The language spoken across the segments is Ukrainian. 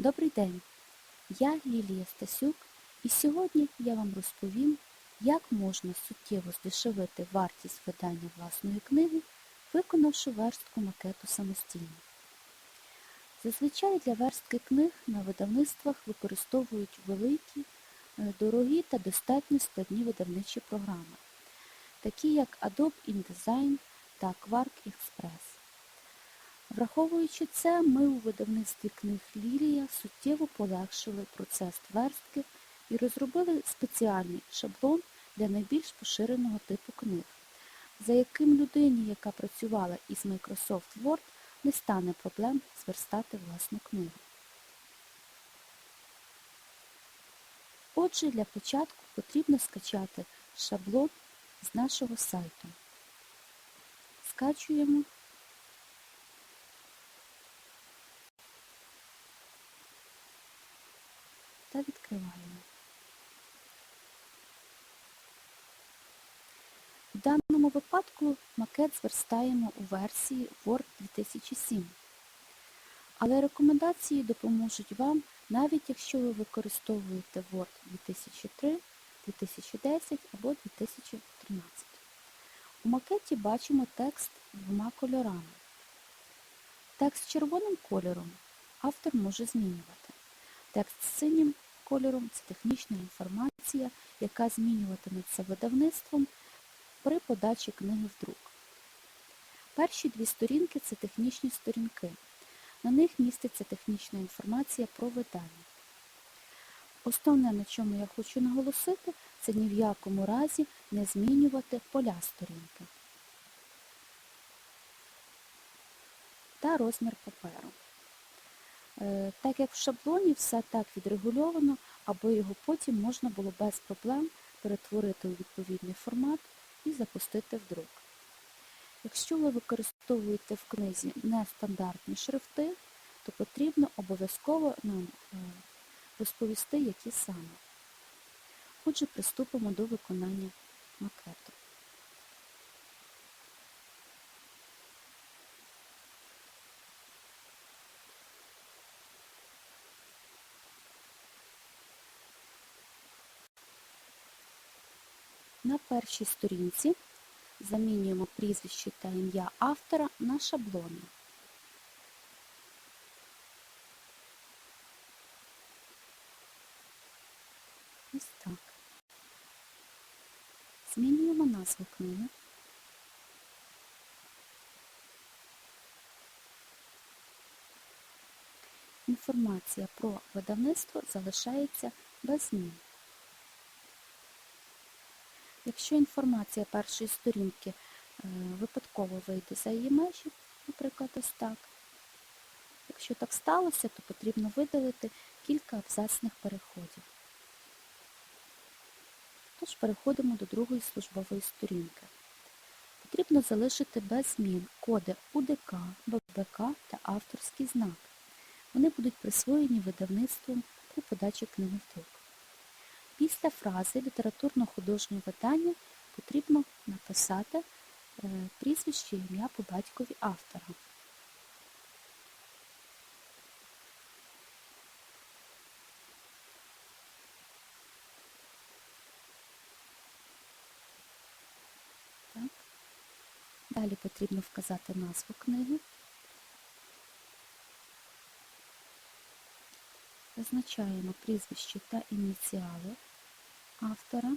Добрий день! Я Лілія Стасюк і сьогодні я вам розповім, як можна суттєво здешевити вартість видання власної книги, виконавши верстку макету самостійно. Зазвичай для верстки книг на видавництвах використовують великі, е, дорогі та достатньо складні видавничі програми, такі як Adobe InDesign та Quark Express. Враховуючи це, ми у видавництві книг Лілія суттєво полегшили процес верстки і розробили спеціальний шаблон для найбільш поширеного типу книг, за яким людині, яка працювала із Microsoft Word, не стане проблем зверстати власну книгу. Отже, для початку потрібно скачати шаблон з нашого сайту. Скачуємо. та відкриваємо. В даному випадку макет зверстаємо у версії Word 2007. Але рекомендації допоможуть вам, навіть якщо ви використовуєте Word 2003, 2010 або 2013. У макеті бачимо текст двома кольорами. Текст червоним кольором автор може змінювати. Текст з синім кольором це технічна інформація, яка змінюватиметься видавництвом при подачі книги в друк. Перші дві сторінки це технічні сторінки. На них міститься технічна інформація про видання. Основне, на чому я хочу наголосити, це ні в якому разі не змінювати поля сторінки та розмір паперу. Е, так як в шаблоні все так відрегульовано, аби його потім можна було без проблем перетворити у відповідний формат і запустити в друк. Якщо ви використовуєте в книзі нестандартні шрифти, то потрібно обов'язково нам е, розповісти, які саме. Отже, приступимо до виконання макету. Першій сторінці замінюємо прізвище та ім'я автора на шаблони. Ось так. Змінюємо назву книги. Інформація про видавництво залишається без змін. Якщо інформація першої сторінки е, випадково вийде за її межі, наприклад, ось так. Якщо так сталося, то потрібно видалити кілька абзацних переходів. Тож переходимо до другої службової сторінки. Потрібно залишити без змін коди УДК, ББК та авторський знак. Вони будуть присвоєні видавництвом при подачі книги в друк. Після фрази літературно-художнє видання потрібно написати е, прізвище і ім'я по батькові автора. Так. Далі потрібно вказати назву книги. Визначаємо прізвище та ініціали автора.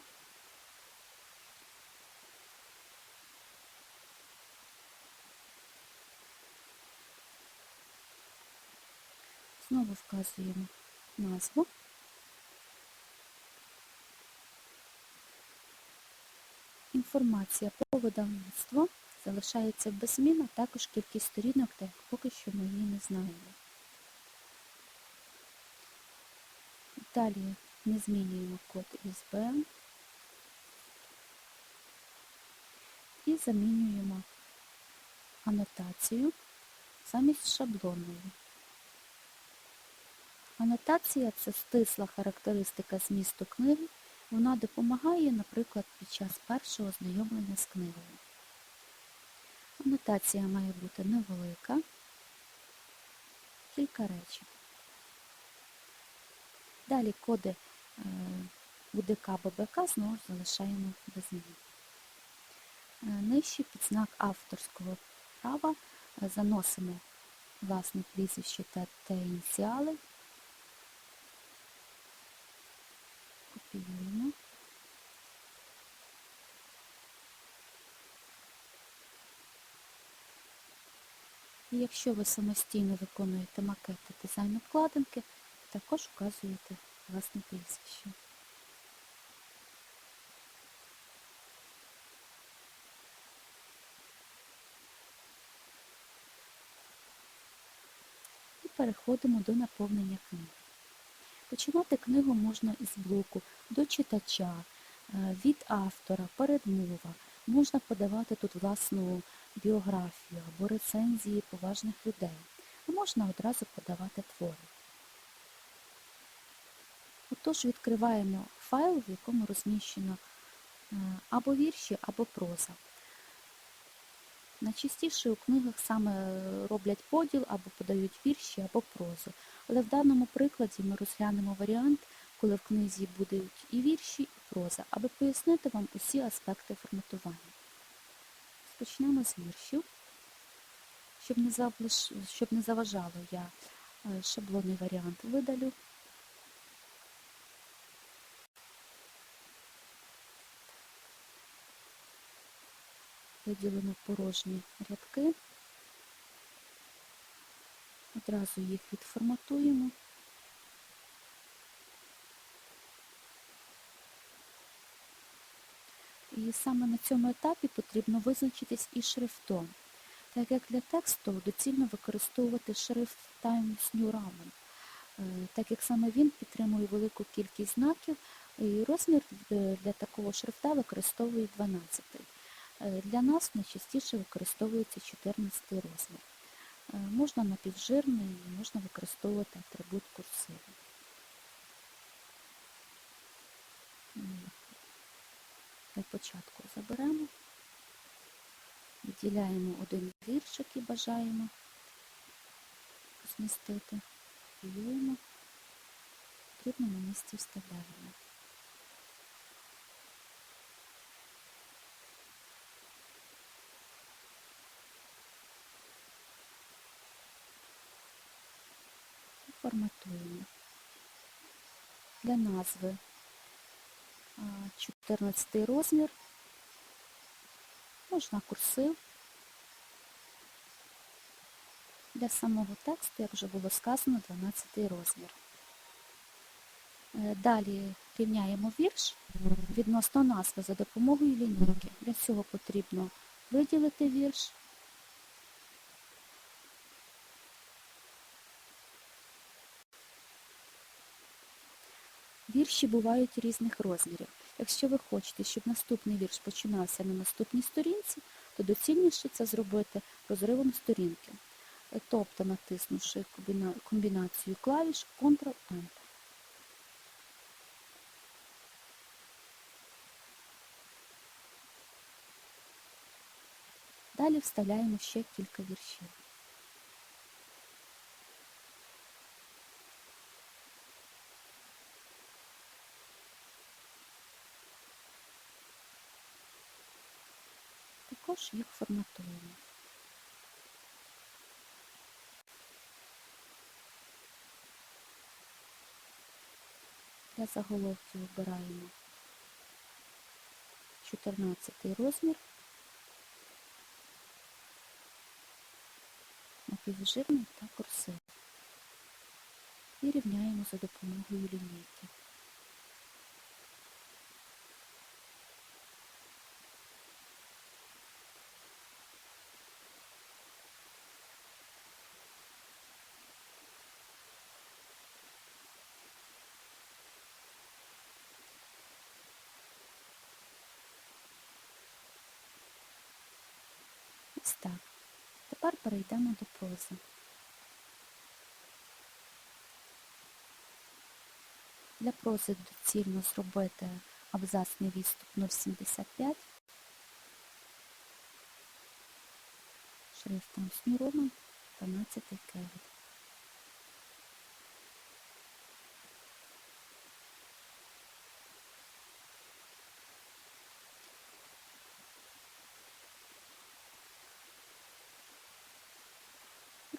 Знову вказуємо назву. Інформація про видавництво залишається без змін, а також кількість сторінок, так поки що ми її не знаємо. Далі ми змінюємо код ISBN і замінюємо анотацію замість шаблонної. Анотація це стисла характеристика змісту книги. Вона допомагає, наприклад, під час першого ознайомлення з книгою. Анотація має бути невелика, кілька речень. Далі коди УДК ББК знову ж залишаємо без змін. Е, Нижче під знак авторського права е, заносимо власне прізвище та, та ініціали. Копіюємо. І якщо ви самостійно виконуєте макети дизайн обкладинки, також вказуєте власне прізвище. І переходимо до наповнення книги. Починати книгу можна із блоку до читача, е, від автора, передмова. Можна подавати тут власну біографію або рецензії поважних людей. А можна одразу подавати твори. Отож відкриваємо файл, в якому розміщено е, або вірші, або проза. Найчастіше у книгах саме роблять поділ або подають вірші або прозу. Але в даному прикладі ми розглянемо варіант, коли в книзі будуть і вірші, і проза, аби пояснити вам усі аспекти форматування. Почнемо з віршів. Щоб не, завлиш... Щоб не заважало, я е, шаблонний варіант видалю. Виділимо порожні рядки. Одразу їх відформатуємо. І саме на цьому етапі потрібно визначитись із шрифтом, так як для тексту доцільно використовувати шрифт Times New Roman, е, так як саме він підтримує велику кількість знаків, і розмір е, для такого шрифта використовує 12. Е, Для нас найчастіше використовується 14 розмір. Можна напівжирний, можна використовувати атрибут курсиву. Для початку заберемо, виділяємо один вірш, який бажаємо змістити, копіюємо, в потрібному місці вставляємо. Форматуємо. Для назви 14 розмір, можна курсив. Для самого тексту, як вже було сказано, 12 розмір. Е, Далі рівняємо вірш відносно назви за допомогою лінійки. Для цього потрібно виділити вірш, Вірші бувають різних розмірів. Якщо ви хочете, щоб наступний вірш починався на наступній сторінці, то доцільніше це зробити розривом сторінки, тобто натиснувши комбінацію клавіш Ctrl-Enter. Далі вставляємо ще кілька віршів. Також їх форматуємо. Для заголовків обираємо 14 розмір, напівжирний та курсив. І рівняємо за допомогою лінійки. Ось так. Тепер перейдемо до прози. Для прози доцільно зробити абзацний відступ 0,75, шрифтом Снюроман 12 кевіт.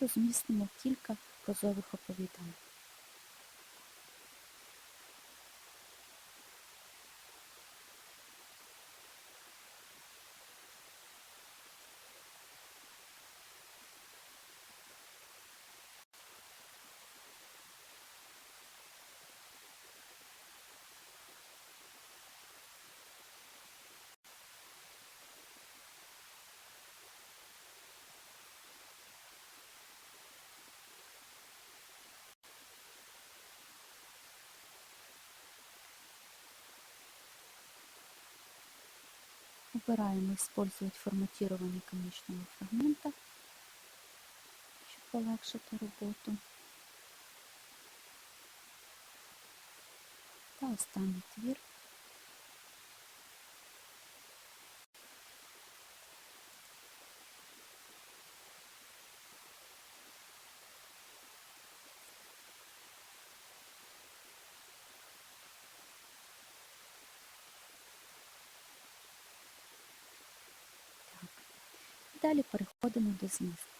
Розмістимо кілька прозових оповідань. Выбираем «Использовать форматирование конечного фрагмента», щоб полегшити роботу. Та останній твір. Далі переходимо до змісту.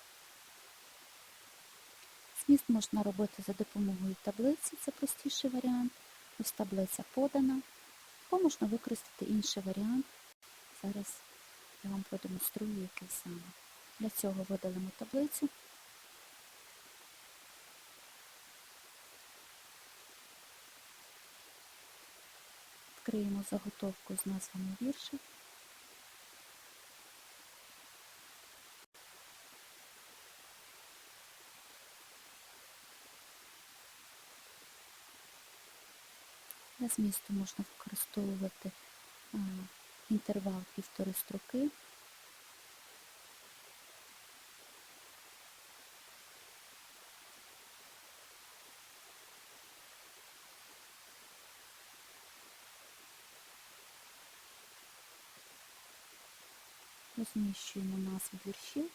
Зміст можна робити за допомогою таблиці, це простіший варіант. Ось таблиця подана. Або можна використати інший варіант. Зараз я вам продемонструю, який саме. Для цього видалимо таблицю. Відкриємо заготовку з назвами вірша. Для змісту можна використовувати інтервал півтори строки. Розміщуємо назву віршів.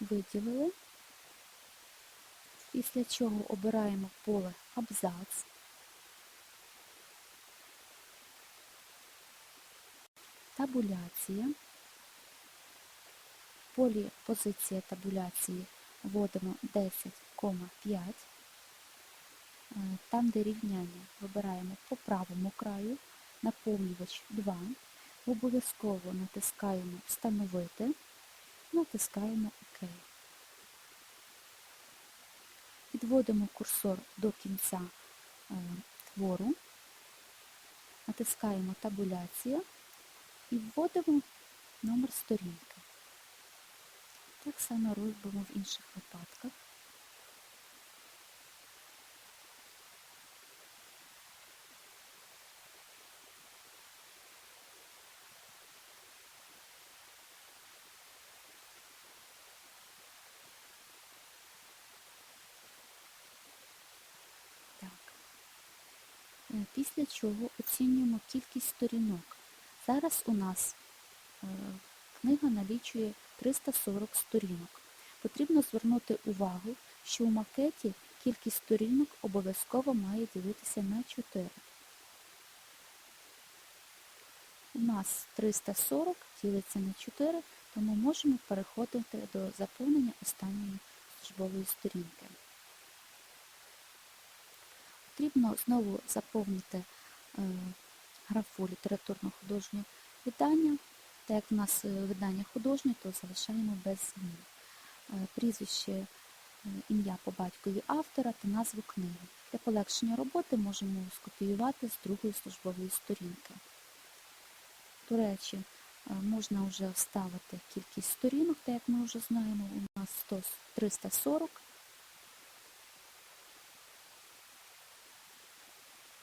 Виділили. Після чого обираємо поле абзац. Табуляція. В полі позиція табуляції вводимо 10,5. Е, Там, де рівняння, вибираємо по правому краю, наповнювач 2. Обов'язково натискаємо Встановити, натискаємо ОК. Підводимо курсор до кінця е, твору, натискаємо табуляція і вводимо номер сторінки. Так само робимо в інших випадках. Так. Е, Після чого оцінюємо кількість сторінок. Зараз у нас е, книга налічує 340 сторінок. Потрібно звернути увагу, що у макеті кількість сторінок обов'язково має ділитися на 4. У нас 340 ділиться на 4, тому можемо переходити до заповнення останньої службової сторінки. Потрібно знову заповнити е, графу літературно-художнє видання. Так як в нас е, видання художнє, то залишаємо без змін. Е, Прізвище, ім'я по батькові автора та назву книги. Для полегшення роботи можемо скопіювати з другої службової сторінки. До речі, можна вже вставити кількість сторінок, так як ми вже знаємо, у нас 100, 340.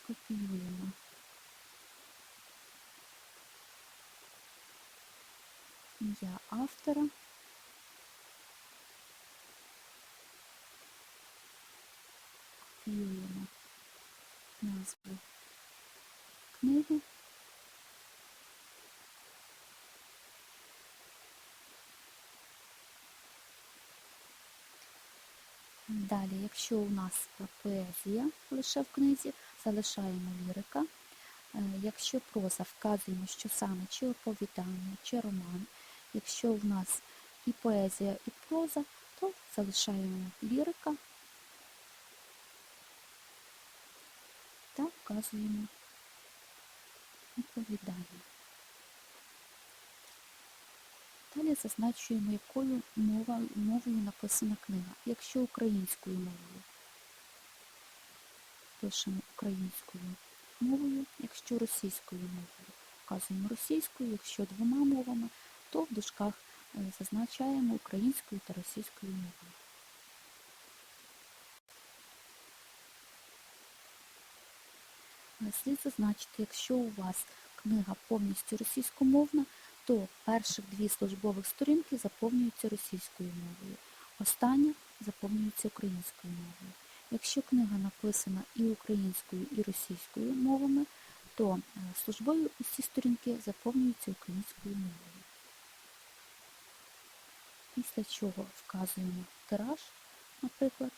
Копіюємо. Ім'я автора. Копіюємо назву книги. Далі, якщо у нас поезія лише в книзі, залишаємо лірика. Е, Якщо проза вказуємо, що саме чи оповідання, чи роман. Якщо в нас і поезія, і проза, то залишаємо лірика та вказуємо оповідання. Далі зазначуємо, якою мовою написана книга. Якщо українською мовою, пишемо українською мовою, якщо російською мовою, вказуємо російською, якщо двома мовами, то в дужках е, зазначаємо українською та російською мовою. Е, Слід зазначити, якщо у вас книга повністю російськомовна, то перших дві службових сторінки заповнюються російською мовою, остання заповнюється українською мовою. Якщо книга написана і українською, і російською мовами, то е, службові усі сторінки заповнюються українською мовою. Після чого вказуємо тираж, наприклад,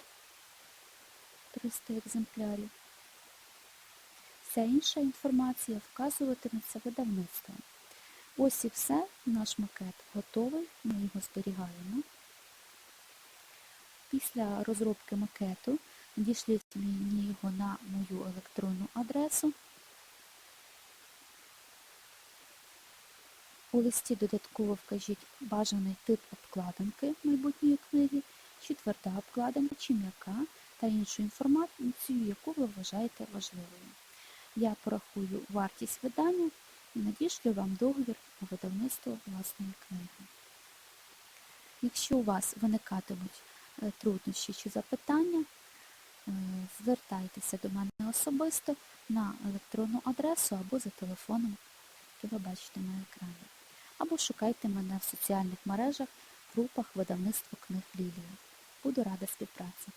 300 екземплярів. Вся інша інформація вказуватиметься видавництвом. Ось і все, наш макет готовий, ми його зберігаємо. Після розробки макету надішліть мені його на мою електронну адресу. У листі додатково вкажіть бажаний тип обкладинки майбутньої книги, чи тверда обкладинка, чи м'яка та іншу інформацію, яку ви вважаєте важливою. Я порахую вартість видання і надішлю вам договір на видавництво власної книги. Якщо у вас виникатимуть е, труднощі чи запитання, звертайтеся до мене особисто на електронну адресу або за телефоном, який ви бачите на екрані. Або шукайте мене в соціальних мережах, групах видавництва книг Лілія. Буду рада співпраці.